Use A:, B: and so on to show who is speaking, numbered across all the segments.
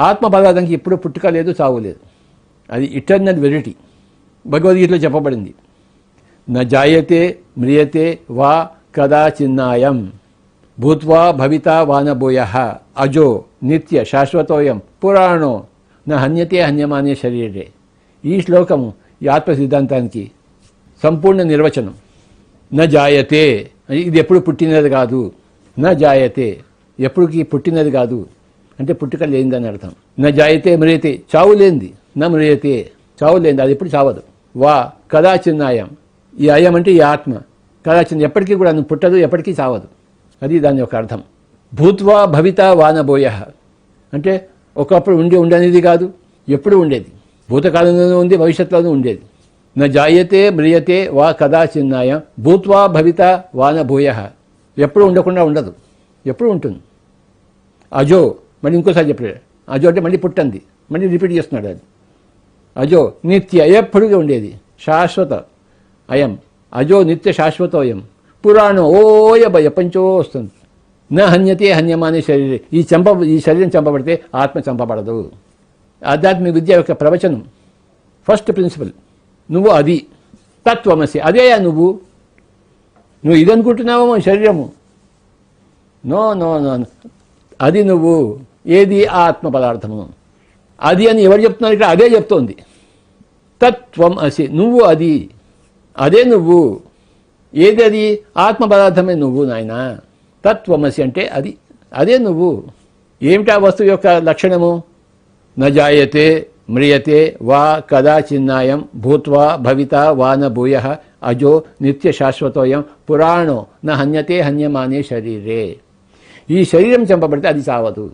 A: ఆత్మ పదార్థంకి ఎప్పుడు పుట్టుక లేదు చావు లేదు. అది ఇటర్నల్ వెరిటీ భగవద్గీతలో చెప్పబడింది. న జాయతే మ్రియతే వా కదా చిన్నాయం భూత్వా భవిత వానభూయ. అజో నిత్య శాశ్వతోయం పురాణో. న హన్యతే హన్యమానే శరీరే. ఈ శ్లోకము ఈ ఆత్మ సిద్ధాంతానికి సంపూర్ణ నిర్వచనం. న జాయతే. ఇది ఎప్పుడు పుట్టినది కాదు. న జాయతే. ఎప్పుడుకి పుట్టినది కాదు. అంటే పుట్టుక లేనిదని అర్థం. నా జాయతే మ్రియతే చావు లేనిది. నా మ్రియతే చావు లేనిది. అది ఎప్పుడు చావదు. వా కదాచిన్నాయం ఈ అయం అంటే ఈ ఆత్మ. కదాచిన్న ఎప్పటికీ కూడా నువ్వు పుట్టదు ఎప్పటికీ చావదు. అది దాని యొక్క అర్థం. భూత్వా భవిత వానబోయ అంటే ఒకప్పుడు ఉండి ఉండనేది కాదు ఎప్పుడు ఉండేది. భూతకాలంలోనూ ఉంది భవిష్యత్తులోనూ ఉండేది. నా జాయతే మ్రియతే వా కదాచిన్నాయం భూత్వా భవిత వానభూయ. ఎప్పుడు ఉండకుండా ఉండదు. ఎప్పుడు ఉంటుంది? అజో మళ్ళీ ఇంకోసారి చెప్పాడు. అజో అంటే మళ్ళీ పుట్టంది. మళ్ళీ రిపీట్ చేస్తున్నాడు అది. అజో నిత్య ఎప్పుడుగా ఉండేది? శాశ్వత అయం. అజో నిత్య శాశ్వతోయం పురాణం ఓయబ ఎప్పంచో వస్తుంది. నా హన్యతే హన్యమానే శరీరం. ఈ చంప ఈ శరీరం చంపబడితే ఆత్మ చంపబడదు. ఆధ్యాత్మిక విద్య యొక్క ప్రవచనం. ఫస్ట్ ప్రిన్సిపల్ నువ్వు అది. తత్వమసి. అదేయా నువ్వు. నువ్వు ఇది శరీరము. No no no. అది నువ్వు. ఏది ఆ ఆత్మ పదార్థము అది అని ఎవరు చెప్తున్నారు ఇక్కడ? అదే చెప్తోంది. తత్వం అసి నువ్వు అది. అదే నువ్వు. ఏది అది? ఆత్మ పదార్థమే నువ్వు నాయన. తత్వమసి అంటే అది. అదే నువ్వు. ఏమిటా వస్తువు యొక్క లక్షణము? నజాయతే మ్రియతే వా కదా చిన్నాయం భూత్వా భవిత వా న భూయ అజో నిత్య శాశ్వతోయం పురాణో న హన్యతే హన్యమానే శరీరే. ఈ శరీరం చంపబడితే అది చావదు.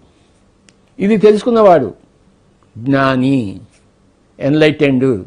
A: ఇది తెలుసుకున్నవాడు. జ్ఞాని ఎన్లైటెండ్